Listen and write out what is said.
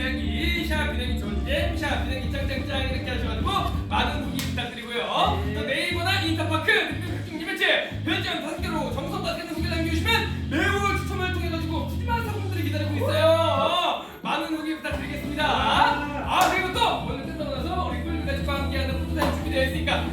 비행기 샵 비행기 존잼 샵 비행기 짱짱짱 이렇게 하셔가지고 많은 후기 부탁드리고요. 네. 또 네이버나 인터파크 특징 이벤트 별점 다섯 개로 정성 다섯 개는 후기 남겨주시면 매월 추첨을 통해가지고 푸짐한 상품들이 기다리고 있어요. 많은 후기 부탁드리겠습니다. 네. 아 그리고 또 오늘 끝나고 나서 우리 꿀리가족과 함께하는 포토타임 준비되어 있으니까